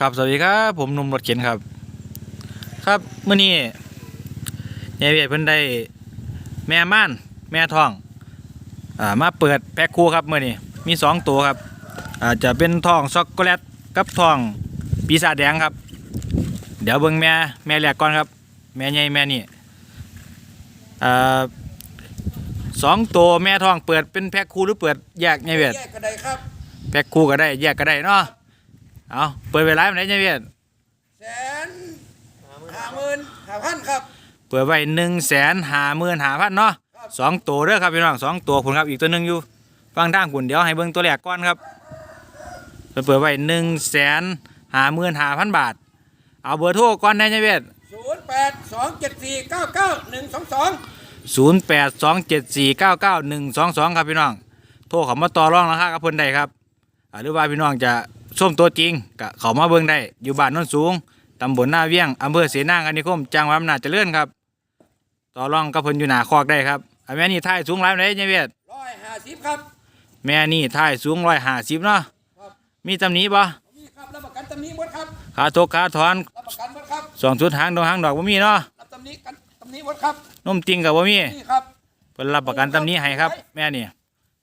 ครับสวัสดีครับผมหนุ่มรถเข็นครับ ครับเมื่อนี้ยายเวียดเพิ่นได้แม่ม่านแม่ทองอ่ามาเปิดแพ็คคู่ครับเมื่อนี้มีสองตัวครับอาจจะเป็นทองช็อกโกแลตกับทองปีศาจแดงครับ เดี๋ยวเบิ่งแม่แม่แรกก่อนครับ แม่ใหญ่แม่นี่อ่าสองตัวแม่ทองเปิดเป็นแพ็คคู่หรือเปิดแยกยายเวียดแยกก็ได้ครับ แพ็คคู่ก็ได้แยกก็ได้เนาะ เอาเปิดเวลาไหนยายเวียดแสนห้าหมื่นห้าพันครับ เปิดไว้หนึ่งแสนหาหมื่นหาพันเนาะครับสองตัวเด้อครับพี่น้องสองตัวผลครับอีกตัวหนึ่งอยู่ฟังทางคุณเดี๋ยวให้เบิ่งตัวแรกก่อนครับเปิดเปิดไว้หนึ่งแสนหาหมื่นหาพันบาท เอาเบอร์โทรก่อนนะยายเวทศูนย์แปดสองเจ็ดสี่เก้าเก้าหนึ่งสองสองศูนย์แปดสองเจ็ดสี่เก้าเก้าหนึ่งสองสองครับพี่น้อง โทรเขามาต่อรองราคากับเพิ่นได้ครับอ่าหรือว่าพี่น้องจะ ส้มตัวจริงก็เขามาเบิ่งได้ อยู่บ้านโนนสูงตำบลหน้าเวียงอำเภอเสนางคณิคมจังหวัดอำนาจเจริญครับต่อรองกับเพิ่นอยู่หน้าคอกได้ครับอันแม่นี่ท่ายสูงหลายปานใดยายเวทร้อยห้าสิบครับ แม่นี่ท่ายสูงร้อยห้าสิบเนาะครับ มีตำหนิบ่มีครับรับประกันตำหนี้หมดครับขาทกขาถอนรับประกันหมดครับสองชุดหางดอกหางดอกบ่มีเนาะรับตำหนี้กันตำหนี้หมดครับนมติงกับบ่มีนี่ครับเพิ่นรับประกันตำหนิให้ครับ แม่นี่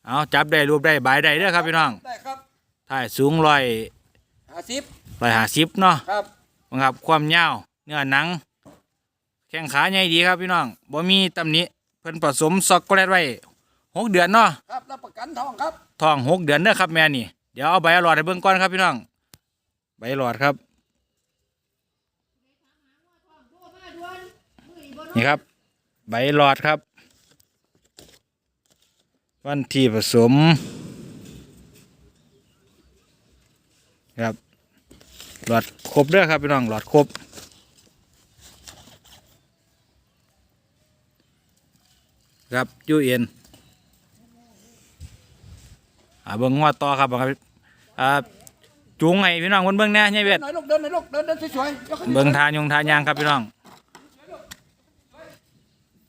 เอาจับได้รูปได้บายได้เด้อครับพี่น้องได้ครับ ท่ายสูงร้อยห้าสิบร้อยห้าสิบเนาะครับครับความยาวเนื้อหนัง แข้งขาใหญ่ดีครับพี่น้องบ่มีตำหนิเพิ่นผสมช็อกโกแลตไว้หกเดือนเนาะครับรับประกันทองครับท้องหกเดือนเด้อครับแม่นี่เดี๋ยวเอาใบหลอดให้เบิ่งก่อนครับพี่น้องใบหลอดครับนี่ครับ ใบหลอดครับ วันที่ผสม ครับหลอดครบเด้อครับพี่น้องหลอดครบครับยูเอ็นอ่าเบิ่งงวดต่อครับบังครับอ่าจูงไงพี่น้องเบิ่งเบิ่งแหน่ยายเวทหน่อยลูกเดินหน่อยลูกเดินเดินสวยๆยกขึ้นเบิ่งทานยงทานยางครับพี่น้อง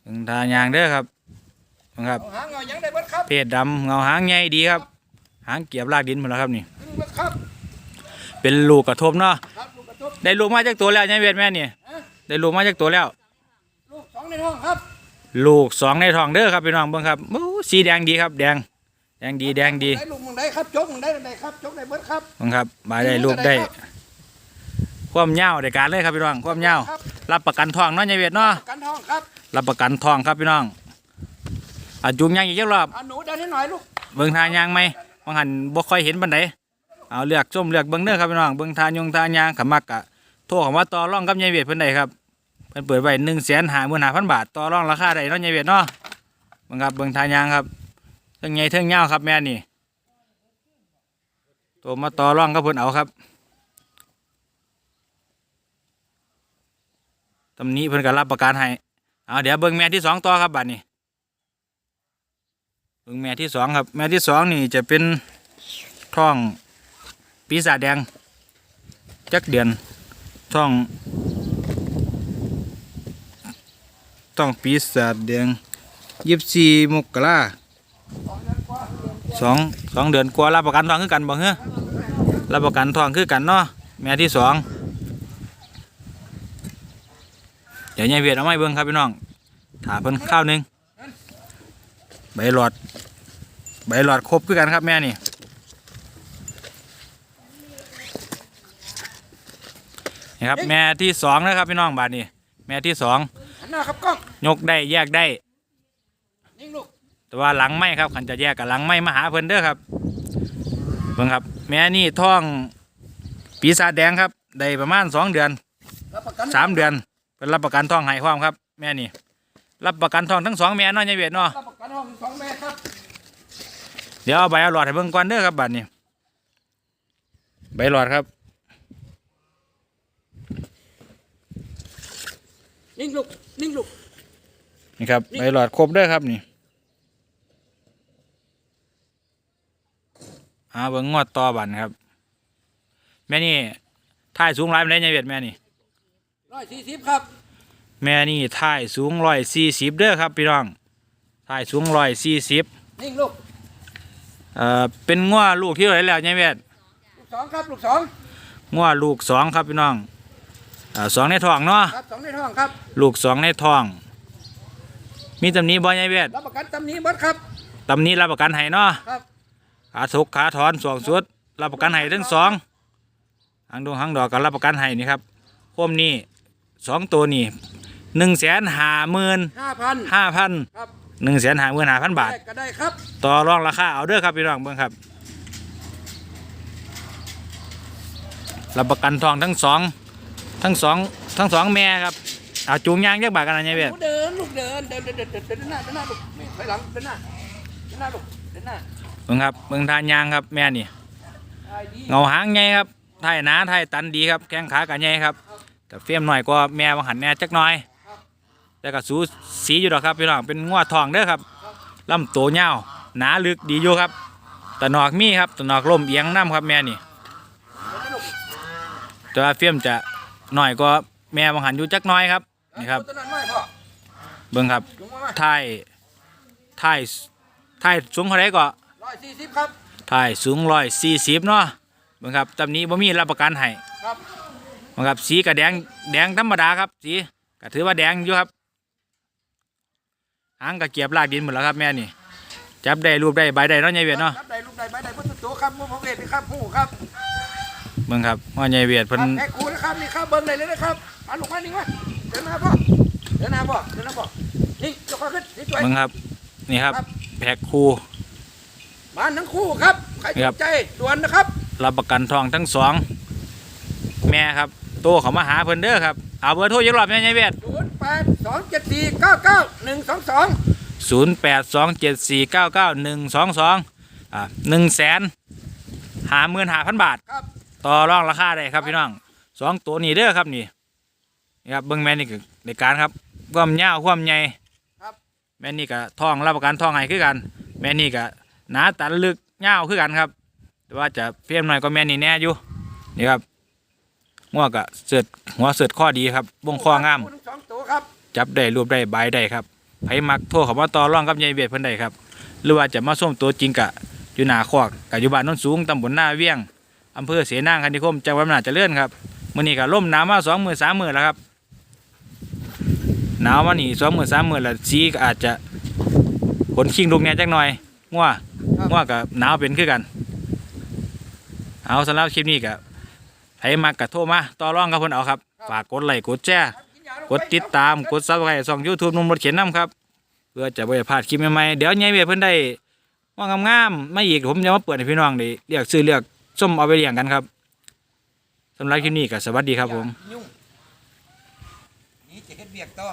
เบิ่งทานยางเด้อครับเบิ่งครับเอาหางเอาหยังได้หมดครับเพศดำเงาหางใหญ่ดีครับ หางเกียบลากดินหมดแล้วครับนี่ขึ้นหมดครับ เป็นลูกกระทบเนาะครับลูกกระทบได้ลูกมาจากตัวแล้วยายเวทแม่นี่ฮะได้ลูกมาจากตัวแล้ว ลูกสองในห้องครับลูกสองในท้องเด้อครับพี่น้องเบิ่งครับอู้สีแดงดีครับ แดง แดงดีแดงดีได้ลูกมึงได้ครับจกมึงได้ได้ครับจกได้เบิดครับ เบิ่งครับบายได้ลูกได้ ความยาวในการเลยครับพี่น้องความยาวครับ รับประกันทองเนาะยายเวทเนาะกันทองครับรับประกันทองครับพี่น้องอาจุงยางอีกจักรอบ เอาหนูเดินให้หน่อยลูกเบิ่งทางยางไหมบางหันบ่ค่อยเห็นปานใด เอาเลือกส้มเลือกเบิ่งเด้อครับพี่น้องเบิ่งทางยงทางยางขมักกะโทรเข้ามาต่อรองกับยายเวทเพิ่นได้ครับเพิ่นเปิดไว้155,000บาทต่อรองราคาได้เนาะยายเวทเนาะเบิ่งครับเบิ่งทางยางครับเทิงใหญ่เทิงยาครับแม่นี่โทรมาต่อรองกับเพิ่นเอาครับตำนี้เพิ่นก็รับประกันให้เอาเดี๋ยวเบิ่งแม่ที่สองต่อครับบัดนี้เบิ่งแม่ที่สองครับ แม่ที่สองนี่จะเป็นท้อง ปีศาจแดง จักเดือนท้องท้องปีศาจแดงยี่สิบสี่มกราสองสองเดือนกว่ารับประกันทองคือกันบ่เหรอรับประกันทองคือกันเนาะแม่ที่สองเดี๋ยวยายเวียดเอาไม้เบิ่งครับพี่น้องถาเพิ่นข้าวหนึ่งใบหลอด ใบหลอดครบคือกันครับแม่นี่ นี่ครับแม่ที่สองนะครับพี่น้องบาทนี่แม่ที่สองหันหน้าครับกล้องยกได้แยกได้ นิ่งลูกแต่ว่าหลังไม่ครับขันจะแยกกับหลังไม่มาหาเพิ่นเด้อครับเบิ่งครับ แม่นี่ท้องปีศาจแดงครับได้ประมาณสองเดือนรับประกันสามเดือนเป็นรับประกันท้องให้ความครับ แม่นี่รับประกันท้องทั้งสองแม่เนาะยายเวียดเนาะรับประกันห้องสองแม่ครับเดี๋ยวเอาใบเอาหลอดให้เบิ่งก่อนเด้อครับบัดนี้ใบหลอดครับ นิ่งลูกนิ่งลูกนี่ครับใบหลอดครบเด้อครับนี่อาเบิ่งงวดต่อบันครับ แม่นี่ท่ายสูงหลายปานใดยายเวียดแม่นี่ร้อยสี่สิบครับ แม่นี่ท่ายสูงร้อยสี่สิบเด้อครับพี่น้องท่ายสูงร้อยสี่สิบนิ่งลูกเอ่อเป็นงัวลูกที่เท่าไหรแล้วยายเวียดลูกสองครับลูกสองงัวลูกสองครับพี่น้อง อ่าสองในท้องเนาะครับสองในท้องครับ ลูกสองในท้อง มีตำหนี้บ่ยายเวทรับประกันตำหนี้เบิดครับตำหนี้รับประกันให้เนาะครับขาทุกขาถอนสองสุดรับประกันให้ทั้งสองหางดวงหางดอกก็รับประกันให้นี่ครับโคมนี้สองตัวนี่หนึ่งแสนห้าหมื่นห้าพันห้าพันครับหนึ่งแสนห้าหมื่นห้าพันบาทแลกก็ได้ครับ ต่อรองราคาเอาเด้อครับพี่น้องเบิ่งครับรับประกันทองทั้งสอง ทั้งสองทั้งสองแม่ครับเอาจูงยางจักบาทกันนะยายเวทลูกเดินลูกเดินเดินเดินเดินเดินเดินหน้าเดินหน้าลูกไม่ถอยหลังเดินหน้าเดินหน้าลูกเดินหน้าเบิ่งครับเบิ่งทานยางครับแม่นี่ได้ดีเงาหางใหญ่ครับไทยหนาไทยตันดีครับแข้งขากันใหญ่ครับแต่เฟียมหน่อยก็แม่บางหันแน่จักหน่อย แต่ก็สูสีอยู่ดอกครับพี่น้องเป็นงวดทองเด้อครับลำโตวยาวหนาลึกดีอยู่ครับตะนอกมีครับตะนอกลมเอียงน้ำครับแม่นี่เดินหน้าลูกแต่ว่าเฟียมจะ หน่อยก็แม่บางหันอยู่จักหน้อยครับนี่ครับตัวนั้นไม่พ่อเบิ่งครับลงมาไทยไทยไทยสูงเท่าไรก็ร้อยสี่สิบครับไทยสูงร้อยสี่สิบเนาะเบิ่งครับตำนี้บ่มีรับประกันให้ครับเบิ่งครับสีกระแดงแดงธรรมดาครับสีก็ถือว่าแดงอยู่ครับหางกระเกียบลากดินหมดแล้วครับแม่นี่จับได้รูปได้ใบได้เนาะยายเวียดเนาะครับได้ลูกได้ใบได้เพิ่นตัวครับมุมของเวทนี่ครับหูครับ เบิ่งครับว่ายายเวียดคเพิ่นรับแพ็คคูนะครับนี่ครับเบิ้งเลยเลยนะครับมาลูกมานี่มาเดินหน้าพ่อเดินหน้าพ่อเดินหน้าพ่อนี่ยกขาขึ้นนี่ช่วยเบิ่งครับ นี่ครับครับแพ็คคู่มาทั้งคู่ครับใครสครับนใจด่วนนะครับ รับประกันทองทั้งสองแม่ครับโตเขามาหาเพิ่นเด้อครับเอาเบอร์โทรอีกรอบแม่ยายเวียดศูนย์แปดสองเจ็ดสี่เก้าเก้าหนึ่งสองสองศูนย์แปดสองเจ็ดสี่เก้าเก้าหนึ่งสองสองอ่าหนึ่งแสนหาหมื่นหาพันบาทครับ ต่อรองราคาได้ครับพี่น้องสองตัวนี้เด้อครับนี่นี่ครับเบิ้งแม่นี่คือในการครับความยาวความใหญ่ครับแม่นี่ก็ท่องรับประกันท่องให้คือกัน แม่นี่ก็หนาตันลึกยาวคือกันครับ แต่ว่าจะเพียมหน่อยก็แม่นี่แน่อยู่นี่ครับงัวก็เสือดหัวเสือดข้อดีครับวงข้องามคู่ทั้งสองตัวครับจับได้รวบได้ใบได้ครับไผมักโทรเขามาต่อรองกับยายเบียดเพิ่นได้ครับ หรือว่าจะมาส้มตัวจริงกะอยู่หน้าคอกกะอยู่บ้านโน้นสูงตำบลหน้าเวียง อำเภอเสนางคันธิคมจังหวัดอำนาจเจริญครับมื้อนี้ก็ล่มหนาวมาสองมื้อสามมื้อแล้วครับหนาวมานี่สองมื้อสามมื้อแล้วสีก็อาจจะขนคิงลูกแหน่จักหน่อยงัวครับงัวก็หนาวเป็นคือกัน เอาสำหรับคลิปนี้ก็ไผมักก็โทรมาต่อรองกับเพิ่นเอาครับ ฝากกดไลค์กดแชร์กดติดตามกดซับสไครต์ช่อง YouTube นุ่มรถเข็นน้ำครับ เพื่อจะไม่ให้พลาดคลิปใหม่ๆเดี๋ยวยายเวียเพิ่นได้ว่างามๆไม่อีกผมจะมาเปิดให้พี่น้องได้เรียกซื้อเลือก ส้มเอาไปเลี้ยงกันครับสำหรับคลิปนี้ก็สวัสดีครับผม ยุ่งนี่จะเฮ็ดเบียกต่อ